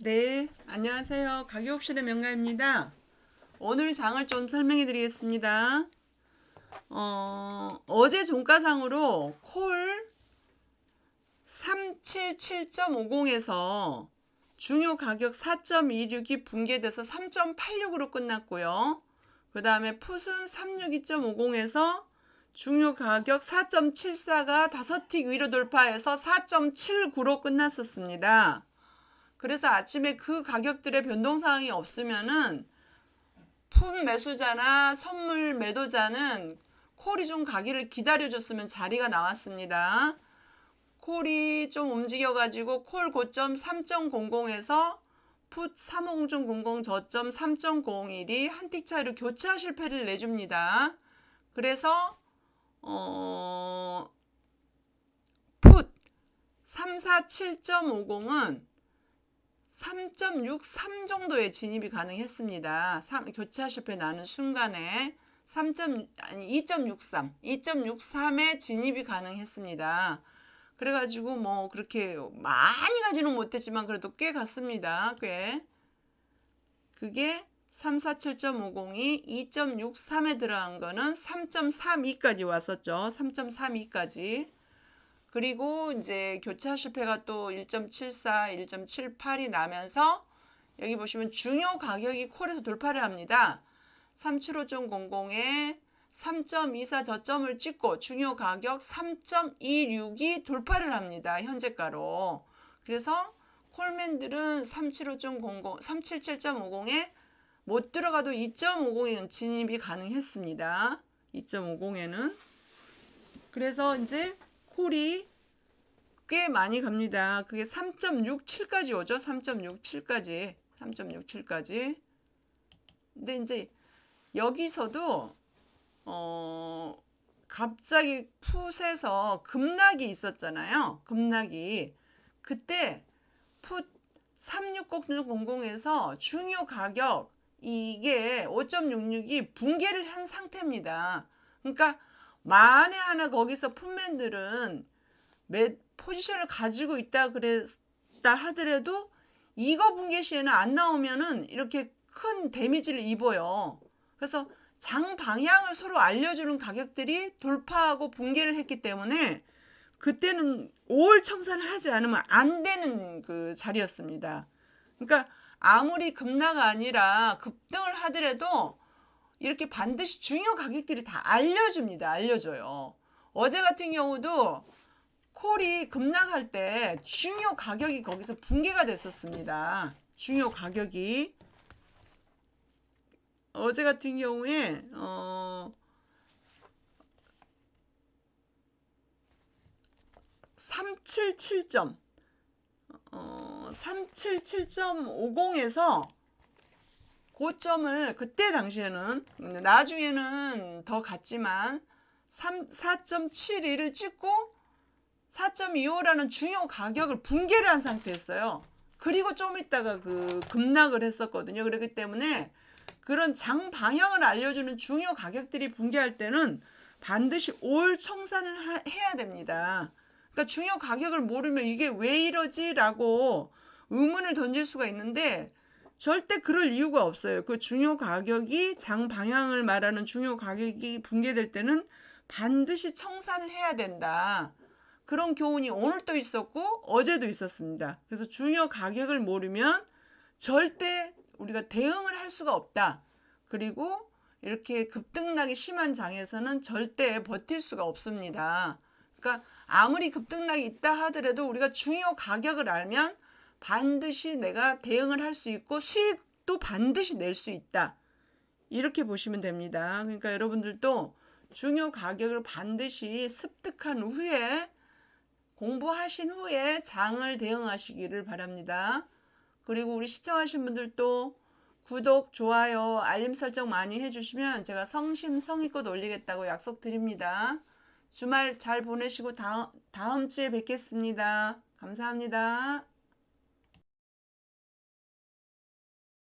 네, 안녕하세요. 가격실의 명가입니다. 오늘 장을 좀 설명해 드리겠습니다. 어, 어제 종가상으로 콜 377.50에서 중요 가격 4.26이 붕괴돼서 3.86으로 끝났고요. 그 다음에 풋은 362.50에서 중요 가격 4.74가 5틱 위로 돌파해서 4.79로 끝났었습니다. 그래서 아침에 그 가격들의 변동사항이 없으면은 푼 매수자나 선물 매도자는 콜이 좀 가기를 기다려줬으면 자리가 나왔습니다. 콜이 좀 움직여가지고 콜 고점 3.00에서 풋 350.00 저점 3.01이 한 틱 차이로 교차 실패를 내줍니다. 그래서 어, 풋 347.50은 3.63 정도의 진입이 가능했습니다. 3, 교차 실패 나는 순간에 3. 아니 2.63, 2.63의 진입이 가능했습니다. 그래가지고 뭐 그렇게 많이 가지는 못했지만 그래도 꽤 갔습니다. 꽤. 그게 347.50이 2.63에 들어간 거는 3.32까지 왔었죠. 3.32까지. 그리고 이제 교차 실패가 또 1.74, 1.78이 나면서 여기 보시면 중요 가격이 콜에서 돌파를 합니다. 375.00에 3.24 저점을 찍고 중요 가격 3.26이 돌파를 합니다. 현재가로. 그래서 콜맨들은 375.00, 377.50에 못 들어가도 2.50에 진입이 가능했습니다. 2.50에는. 그래서 이제 콜이 꽤 많이 갑니다. 그게 3.67까지 오죠. 3.67까지. 3.67까지. 근데 이제 여기서도 어 갑자기 풋에서 급락이 있었잖아요. 급락이. 그때 풋 36000에서 중요 가격 이게 5.66이 붕괴를 한 상태입니다. 그러니까 만에 하나 거기서 풋맨들은 매 포지션을 가지고 있다 그랬다 하더라도 이거 붕괴 시에는 안 나오면은 이렇게 큰 데미지를 입어요. 그래서 장 방향을 서로 알려주는 가격들이 돌파하고 붕괴를 했기 때문에 그때는 5월 청산을 하지 않으면 안 되는 그 자리였습니다. 그러니까 아무리 급락가 아니라 급등을 하더라도 이렇게 반드시 중요 가격들이 다 알려줍니다. 알려줘요. 어제 같은 경우도 콜이 급락할 때 중요 가격이 거기서 붕괴가 됐었습니다. 중요 가격이 어제 같은 경우에 어 377점 어 377.50에서 고점을 그때 당시에는 나중에는 더 갔지만 3, 4.71을 찍고 4.25라는 중요 가격을 붕괴를 한 상태였어요. 그리고 좀 있다가 그 급락을 했었거든요. 그렇기 때문에 그런 장 방향을 알려주는 중요 가격들이 붕괴할 때는 반드시 올 청산을 하, 해야 됩니다. 그러니까 중요 가격을 모르면 이게 왜 이러지라고 의문을 던질 수가 있는데 절대 그럴 이유가 없어요. 그 중요 가격이 장 방향을 말하는 중요 가격이 붕괴될 때는 반드시 청산을 해야 된다. 그런 교훈이 오늘 또 있었고 어제도 있었습니다. 그래서 중요 가격을 모르면 절대 우리가 대응을 할 수가 없다. 그리고 이렇게 급등락이 심한 장에서는 절대 버틸 수가 없습니다. 그러니까 아무리 급등락이 있다 하더라도 우리가 중요 가격을 알면 반드시 내가 대응을 할 수 있고 수익도 반드시 낼 수 있다. 이렇게 보시면 됩니다. 그러니까 여러분들도 중요 가격을 반드시 습득한 후에 공부하신 후에 장을 대응하시기를 바랍니다. 그리고 우리 시청하신 분들도 구독, 좋아요, 알림 설정 많이 해주시면 제가 성심성의껏 올리겠다고 약속드립니다. 주말 잘 보내시고 다음, 다음 주에 뵙겠습니다. 감사합니다.